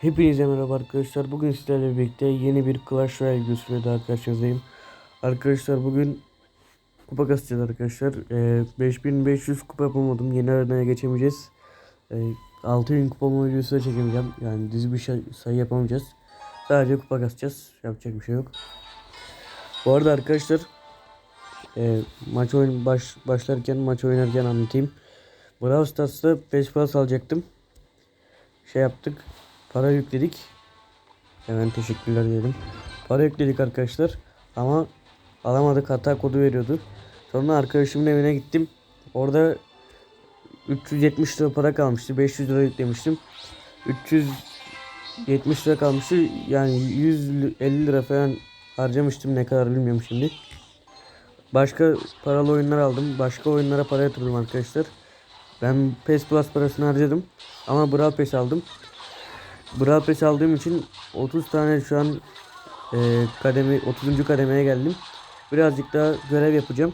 Hepinize merhaba arkadaşlar. Bugün sizlerle birlikte yeni bir Clash Royale videosuyla daha karşınızdayım. Arkadaşlar bugün kupa kasacağız arkadaşlar. Ee, 5500 kupa yapamadım. Yeni arenaya geçemeyeceğiz. Ee, 6000 kupa videosu çekemeyeceğim. Yani dizi bir şey, sayı yapamayacağız. Sadece kupa kasacağız. Yapacak bir şey yok. Bu arada arkadaşlar e, maç oyun baş, başlarken maç oynarken anlatayım. Brawl Stars'ta 5 plus alacaktım. Şey yaptık. Para yükledik. Hemen teşekkürler diyelim. Para yükledik arkadaşlar. Ama alamadık. Hata kodu veriyordu. Sonra arkadaşımın evine gittim. Orada 370 lira para kalmıştı. 500 lira yüklemiştim. 370 lira kalmıştı. Yani 150 lira falan harcamıştım. Ne kadar bilmiyorum şimdi. Başka paralı oyunlar aldım. Başka oyunlara para yatırdım arkadaşlar. Ben PES Plus parasını harcadım. Ama Brawl Pass aldım. Brawl Pass aldığım için 30 tane şu an e, kademe 30. kademeye geldim. Birazcık daha görev yapacağım.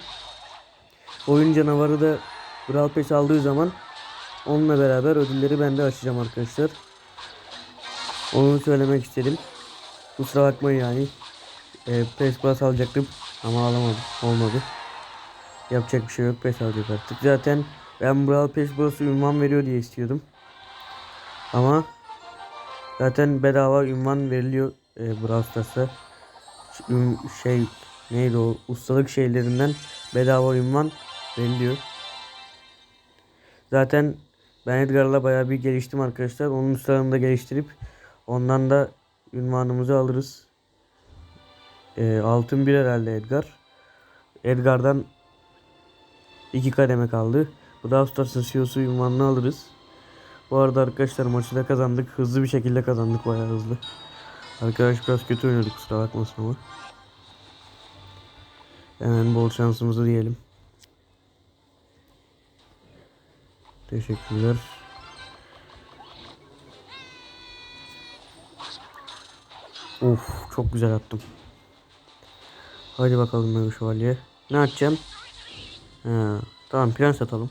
Oyun canavarı da Brawl Pass aldığı zaman onunla beraber ödülleri ben de açacağım arkadaşlar. Onu söylemek istedim. Kusura bakmayın yani. E, PES Plus alacaktım ama alamadım. Olmadı. Yapacak bir şey yok. PES alacak artık. Zaten ben Brawl Pass Plus'u ünvan veriyor diye istiyordum. Ama zaten bedava ünvan veriliyor e, Brawl Şey neydi o ustalık şeylerinden bedava ünvan veriliyor. Zaten ben Edgar'la bayağı bir geliştim arkadaşlar. Onun ustalığını da geliştirip ondan da ünvanımızı alırız. E, altın bir herhalde Edgar. Edgar'dan iki kademe kaldı. Brawl Stars'ın CEO'su ünvanını alırız. Bu arada arkadaşlar maçı da kazandık. Hızlı bir şekilde kazandık bayağı hızlı. Arkadaş biraz kötü oynadık kusura bakmasın ama. Hemen bol şansımızı diyelim. Teşekkürler. Of çok güzel attım. Hadi bakalım Mega Şövalye. Ne atacağım? Ha, tamam prens atalım.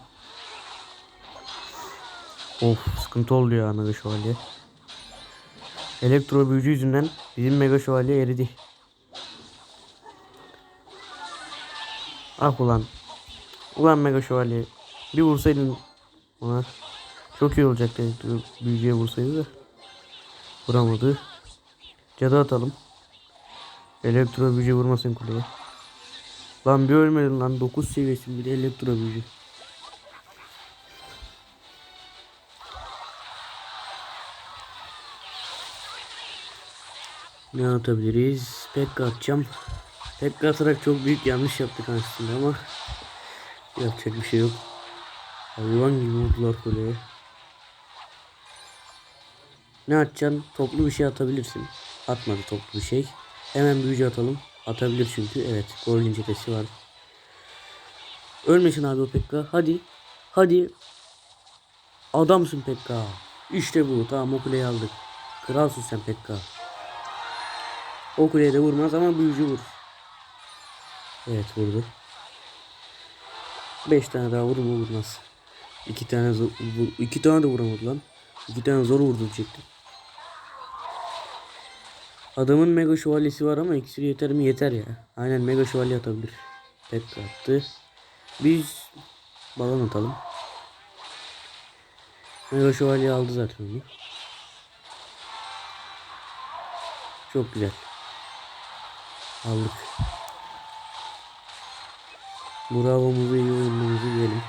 Of sıkıntı oldu ya Mega Şövalye. Elektro büyücü yüzünden bizim Mega Şövalye eridi. Ah ulan. Ulan Mega Şövalye. Bir vursaydın ona. Çok iyi olacaktı elektro büyücüye vursaydı da. Vuramadı. Cadı atalım. Elektro büyücü vurmasın kuleye. Lan bir ölmedin lan 9 seviyesi bir de elektro büyücü. Ne atabiliriz? Pekka atacağım. Pekka atarak çok büyük yanlış yaptık aslında ama yapacak bir şey yok. Hayvan gibi vurdular kuleye. Ne atacaksın? Toplu bir şey atabilirsin. Atmadı toplu bir şey. Hemen büyücü atalım. Atabilir çünkü. Evet. Golden çetesi var. Ölmesin abi o Pekka. Hadi. Hadi. Adamsın Pekka. İşte bu. Tamam o kuleyi aldık. Kralsın sen Pekka. O kuleye de vurmaz ama büyücü vur. Evet vurdu. 5 tane daha vurur mu vurmaz. 2 tane zor, iki tane de vuramadı lan. 2 tane zor vurdu diyecektim. Adamın mega şövalyesi var ama iksiri yeter mi? Yeter ya. Aynen mega şövalye atabilir. Pekka attı. Biz balon atalım. Mega şövalye aldı zaten onu. Çok güzel. Aldık. Bravo'muzu iyi oyunumuzu diyelim.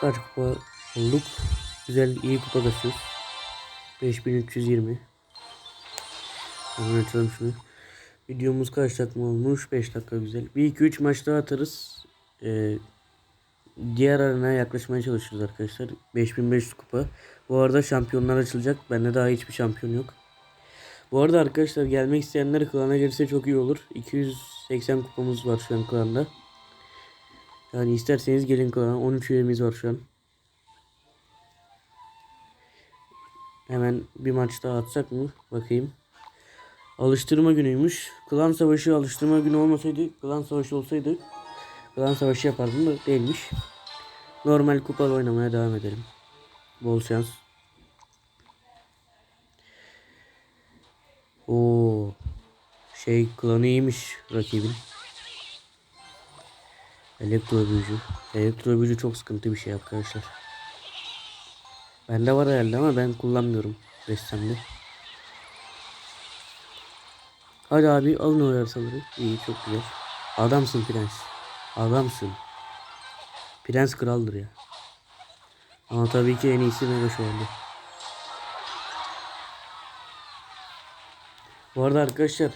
Kaç kupa olduk? Güzel iyi kupa kasıyoruz. 5320. Hemen açalım şunu. Videomuz kaç dakika olmuş? 5 dakika güzel. 1-2-3 maç daha atarız. Ee, diğer arenaya yaklaşmaya çalışıyoruz arkadaşlar. 5500 kupa. Bu arada şampiyonlar açılacak. Bende daha hiçbir şampiyon yok. Bu arada arkadaşlar gelmek isteyenler klana gelirse çok iyi olur. 280 kupamız var şu an klanda. Yani isterseniz gelin klana. 13 üyemiz var şu an. Hemen bir maç daha atsak mı? Bakayım. Alıştırma günüymüş. Klan savaşı alıştırma günü olmasaydı, klan savaşı olsaydı klan savaşı yapardım da değilmiş. Normal kupalı oynamaya devam edelim. Bol şans. Oo. Şey klanı iyiymiş rakibin. Elektro büyücü. Elektro büyücü çok sıkıntı bir şey arkadaşlar. Bende var herhalde ama ben kullanmıyorum ressamda. Hadi abi alın o yarısaları. İyi çok güzel. Adamsın prens. Adamsın. Prens kraldır ya. Ama tabii ki en iyisi Mega Şövalye. Bu arada arkadaşlar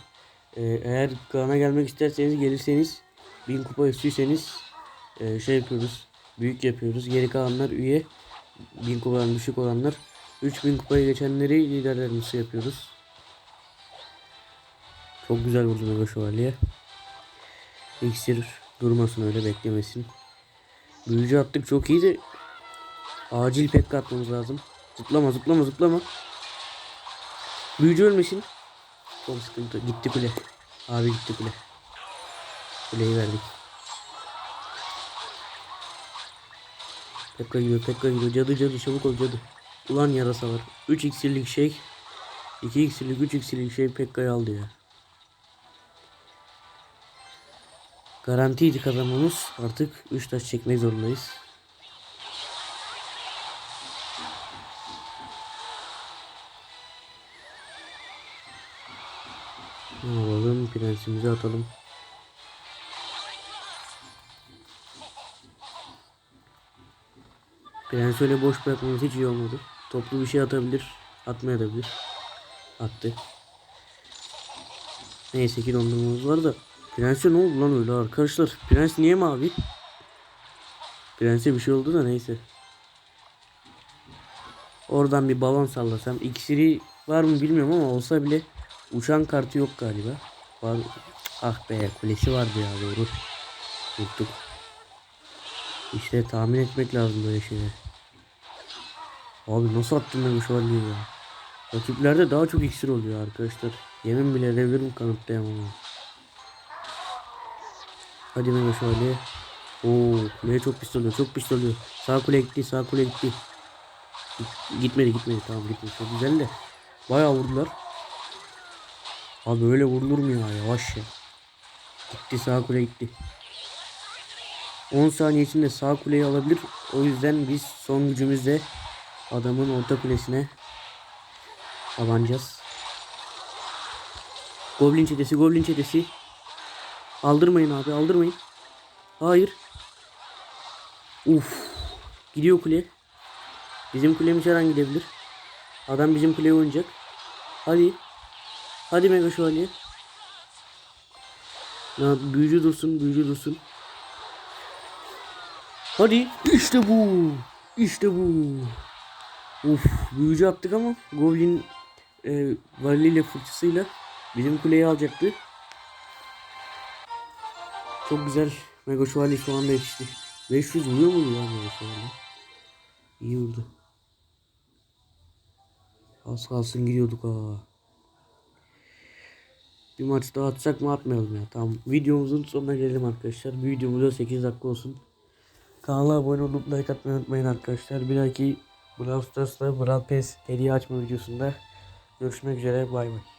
e, eğer klana gelmek isterseniz gelirseniz 1000 kupa üstüyseniz e, şey yapıyoruz. Büyük yapıyoruz. Geri kalanlar üye. 1000 kupadan düşük olanlar 3000 kupayı geçenleri liderlerimizi yapıyoruz. Çok güzel vurdu Mega Şövalye. İksir durmasın öyle beklemesin. Büyücü attık çok iyi de acil pek atmamız lazım. Zıplama zıplama zıplama. Büyücü ölmesin. Çok sıkıntı. Gitti kule. Abi gitti kule. Kuleyi verdik. Pekka gidiyor Pekka gidiyor. Cadı cadı çabuk ol cadı. Ulan yarasa var. 3 iksirlik şey. 2 iksirlik 3 iksirlik şey Pekka'yı aldı ya. Garantiydi kazanmamız. Artık 3 taş çekmek zorundayız. Ne yapalım? Prensimizi atalım. Prens öyle boş bırakmamız hiç iyi olmadı. Toplu bir şey atabilir. Atmayabilir. Attı. Neyse ki dondurmamız var da. Prens'e ne oldu lan öyle arkadaşlar? Prens niye mavi? Prens'e bir şey oldu da neyse. Oradan bir balon sallasam. İksiri var mı bilmiyorum ama olsa bile uçan kartı yok galiba. Var. Ah be kulesi vardı ya doğru. Unuttuk. İşte tahmin etmek lazım böyle şeyler. Abi nasıl attın ben şu halde ya. Rakiplerde daha çok iksir oluyor arkadaşlar. Yemin bile edebilirim kanıtlayamam. ama. Hadi Mega şöyle. Oo, kuleye çok pis oluyor, çok pis oluyor. Sağ kule gitti, sağ kule gitti. Git- Gitmedi, gitmedi. Tamam gitmedi. Çok güzel de. Bayağı vurdular. Abi öyle vurulur mu ya? Yavaş ya. Gitti sağ kule gitti. 10 saniye içinde sağ kuleyi alabilir. O yüzden biz son gücümüzle adamın orta kulesine abanacağız. Goblin çetesi, Goblin çetesi. Aldırmayın abi, aldırmayın. Hayır. Uf. Gidiyor kule. Bizim kulemiz her an gidebilir. Adam bizim kuleye oynayacak. Hadi. Hadi Mega Şövalye. Ya büyücü dursun, büyücü dursun. Hadi. İşte bu. İşte bu. Uf, büyücü attık ama Goblin e, valiyle fırçasıyla bizim kuleyi alacaktı. Çok güzel. Mega Şövalye şu anda yetişti. 500 vuruyor mu ya Mega Şövalye? İyi vurdu. Az kalsın gidiyorduk ha. Bir maç daha atsak mı atmayalım ya. Tamam. Videomuzun sonuna gelelim arkadaşlar. Bir videomuz da 8 dakika olsun. Kanala abone olup like atmayı unutmayın arkadaşlar. Bir dahaki Brawl Stars'ta Brawl Pass hediye açma videosunda görüşmek üzere. Bay bay.